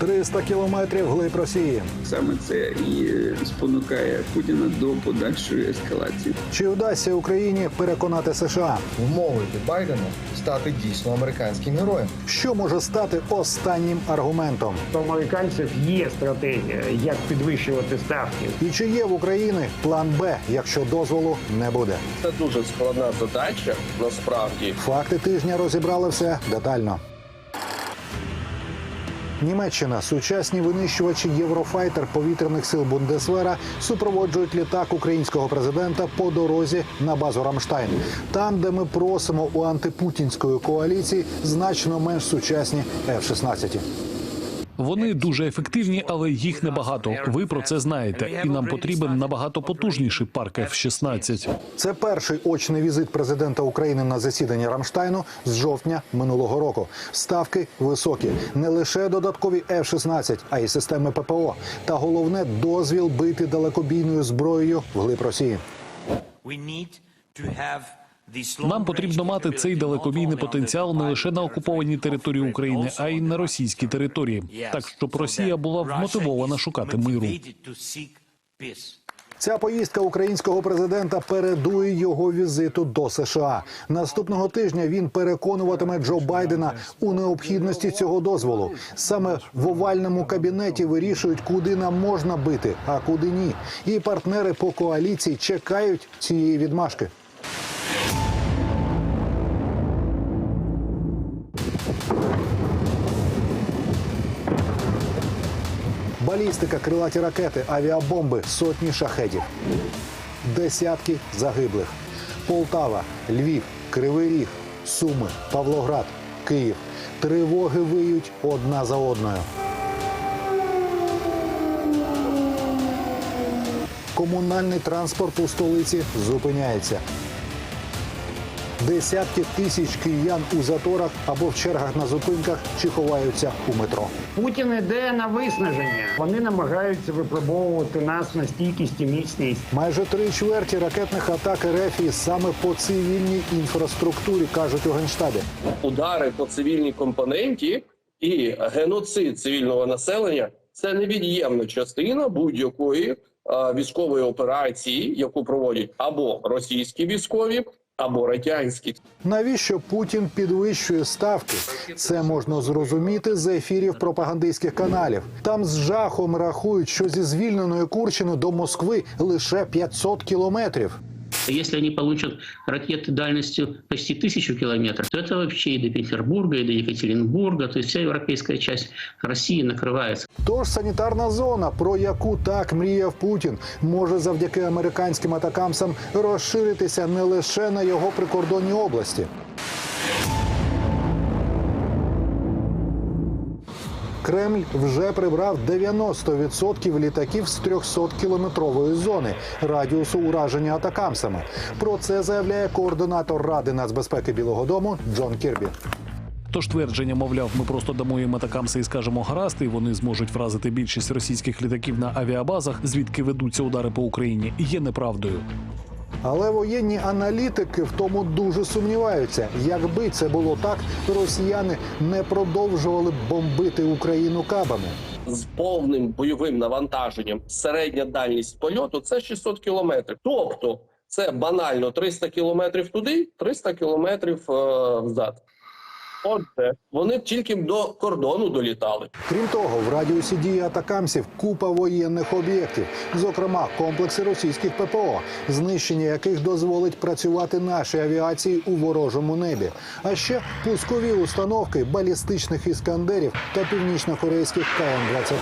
300 кілометрів глиб Росії. Саме це і е, спонукає Путіна до подальшої ескалації. Чи вдасться Україні переконати США? вмовити Байдена стати дійсно американським героєм. Що може стати останнім аргументом? У американців є стратегія, як підвищувати ставки. І чи є в Україні план Б, якщо дозволу не буде? Це дуже складна задача насправді. Факти тижня розібрали все детально. Німеччина сучасні винищувачі Єврофайтер повітряних сил Бундесвера супроводжують літак українського президента по дорозі на базу Рамштайн, там, де ми просимо у антипутінської коаліції значно менш сучасні F-16. Вони дуже ефективні, але їх небагато. Ви про це знаєте, і нам потрібен набагато потужніший парк F-16. Це перший очний візит президента України на засідання Рамштайну з жовтня минулого року. Ставки високі, не лише додаткові F-16, а й системи ППО. Та головне дозвіл бити далекобійною зброєю вглиб Росії. Нам потрібно мати цей далекобійний потенціал не лише на окупованій території України, а й на російській території, так щоб Росія була вмотивована шукати миру. Ця поїздка українського президента передує його візиту до США. Наступного тижня він переконуватиме Джо Байдена у необхідності цього дозволу. Саме в овальному кабінеті вирішують, куди нам можна бити, а куди ні. І партнери по коаліції чекають цієї відмашки. Балістика, крилаті ракети, авіабомби, сотні шахедів. Десятки загиблих. Полтава, Львів, Кривий Ріг, Суми, Павлоград, Київ. Тривоги виють одна за одною. Комунальний транспорт у столиці зупиняється. Десятки тисяч киян у заторах або в чергах на зупинках чи ховаються у метро. Путін іде на виснаження. Вони намагаються випробовувати нас на стійкість і міцність. Майже три чверті ракетних атак РФ саме по цивільній інфраструктурі кажуть у генштабі. Удари по цивільній компоненті і геноцид цивільного населення це невід'ємна частина будь-якої військової операції, яку проводять або російські військові, або радянських. Навіщо Путін підвищує ставки? Це можна зрозуміти з ефірів пропагандистських каналів. Там з жахом рахують, що зі звільненої Курщини до Москви лише 500 кілометрів. Если они получат ракеты дальностью почти тысячу километров, то это вообще и до Петербурга, и до Екатеринбурга, то есть вся европейская часть России накрывается. Тож санітарна зона, про яку так мріяв Путін, може завдяки американським атакамсам розширитися не лише на його прикордонні області. Кремль вже прибрав 90% літаків з 300-кілометрової зони радіусу ураження атакамсами. Про це заявляє координатор Ради нацбезпеки Білого Дому Джон Кірбі. Тож твердження, мовляв, ми просто дамо їм атакамси і скажемо гаразд, і вони зможуть вразити більшість російських літаків на авіабазах, звідки ведуться удари по Україні, є неправдою. Але воєнні аналітики в тому дуже сумніваються. Якби це було так, росіяни не продовжували бомбити Україну кабами. з повним бойовим навантаженням середня дальність польоту це 600 кілометрів. Тобто це банально 300 кілометрів туди, 300 кілометрів е, взад. Отже, вони б тільки до кордону долітали. Крім того, в радіусі дії атакамсів купа воєнних об'єктів, зокрема комплекси російських ППО, знищення яких дозволить працювати нашій авіації у ворожому небі. А ще пускові установки балістичних іскандерів та північно-корейських КН-23.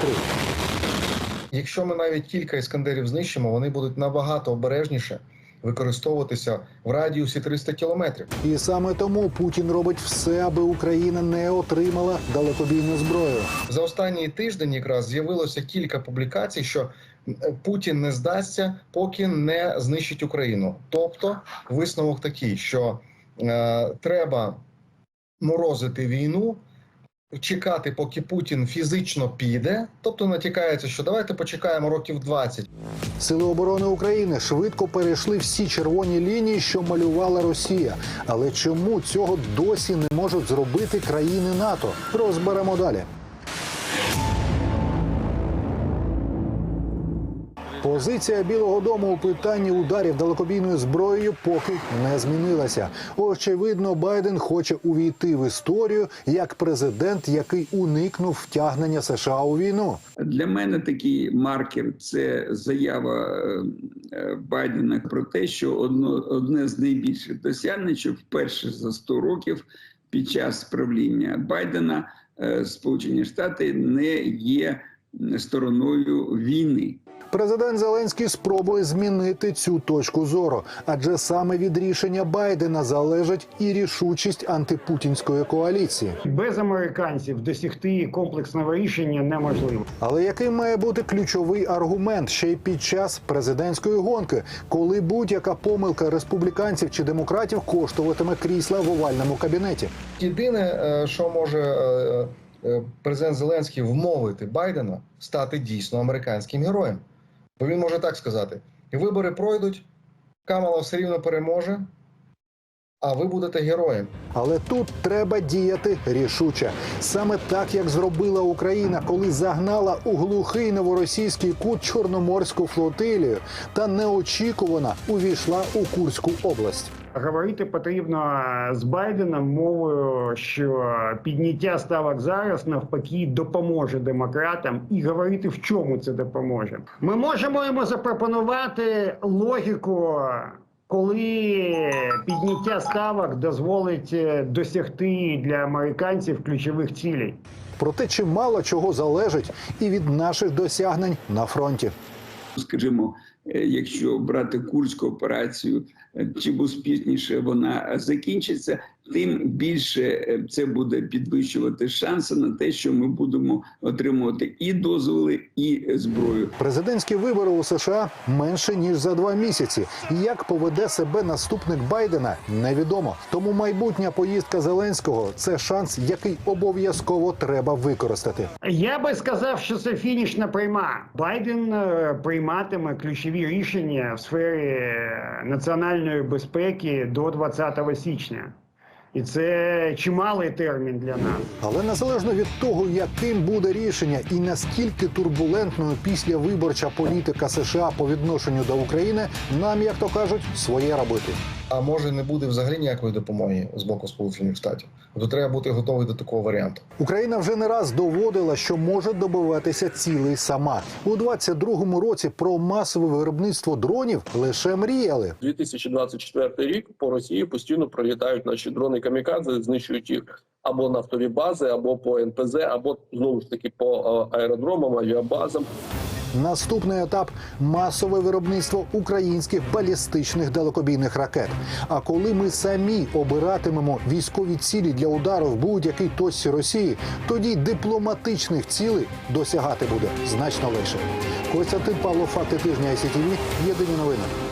Якщо ми навіть кілька іскандерів знищимо, вони будуть набагато обережніше використовуватися в радіусі 300 кілометрів. І саме тому Путін робить все, аби Україна не отримала далекобійну зброю. За останній тиждень якраз з'явилося кілька публікацій, що Путін не здасться, поки не знищить Україну. Тобто, висновок такий, що е, треба морозити війну, чекати, поки Путін фізично піде, тобто натякається, що давайте почекаємо років 20. Сили оборони України швидко перейшли всі червоні лінії, що малювала Росія. Але чому цього досі не можуть зробити країни НАТО? Розберемо далі. Позиція Білого Дому у питанні ударів далекобійною зброєю поки не змінилася. Очевидно, Байден хоче увійти в історію як президент, який уникнув втягнення США у війну. Для мене такий маркер це заява е, е, Байдена про те, що одне з найбільших досягнень, що вперше за 100 років під час правління Байдена е, Сполучені Штати не є стороною війни. Президент Зеленський спробує змінити цю точку зору, адже саме від рішення Байдена залежить і рішучість антипутінської коаліції. Без американців досягти комплексного рішення неможливо. Але який має бути ключовий аргумент ще й під час президентської гонки, коли будь-яка помилка республіканців чи демократів коштуватиме крісла в овальному кабінеті? Єдине, е, що може е, президент Зеленський вмовити Байдена стати дійсно американським героєм. Бо він може так сказати: вибори пройдуть, Камала все рівно переможе, а ви будете героєм. Але тут треба діяти рішуче, саме так як зробила Україна, коли загнала у глухий новоросійський кут Чорноморську флотилію та неочікувано увійшла у Курську область. Говорити потрібно з Байденом мовою, що підняття ставок зараз навпаки допоможе демократам, і говорити в чому це допоможе. Ми можемо йому запропонувати логіку, коли підняття ставок дозволить е, досягти для американців ключових цілей. Проте чимало чого залежить і від наших досягнень на фронті. Скажімо, якщо брати курську операцію, е, чим успішніше вона закінчиться, тим більше е, це буде підвищувати шанси на те, що ми будемо отримувати і дозволи, і зброю. Президентські вибори у США менше ніж за два місяці. Як поведе себе наступник Байдена, невідомо. Тому майбутня поїздка Зеленського це шанс, який обов'язково треба використати. Я би сказав, що це фінішна прийма. Байден е, прийматиме ключові рішення в сфері е, національної безпеки до 20 січня. І це чималий термін для нас. Але незалежно від того, яким буде рішення і наскільки турбулентною післявиборча політика США по відношенню до України, нам, як то кажуть, своє робити. А може не буде взагалі ніякої допомоги з боку Сполучених Штатів. Тобто треба бути готовий до такого варіанту. Україна вже не раз доводила, що може добиватися цілей сама у 22-му році. Про масове виробництво дронів лише мріяли. 2024 рік по Росії постійно пролітають наші дрони камікадзе, знищують їх або нафтові бази, або по НПЗ, або знову ж таки по е, аеродромам, авіабазам. Наступний етап масове виробництво українських балістичних далекобійних ракет. А коли ми самі обиратимемо військові цілі для удару в будь-якій точці Росії, тоді дипломатичних цілей досягати буде значно легше. Костянтин Павло, факти тижня ICTV, Єдині новини.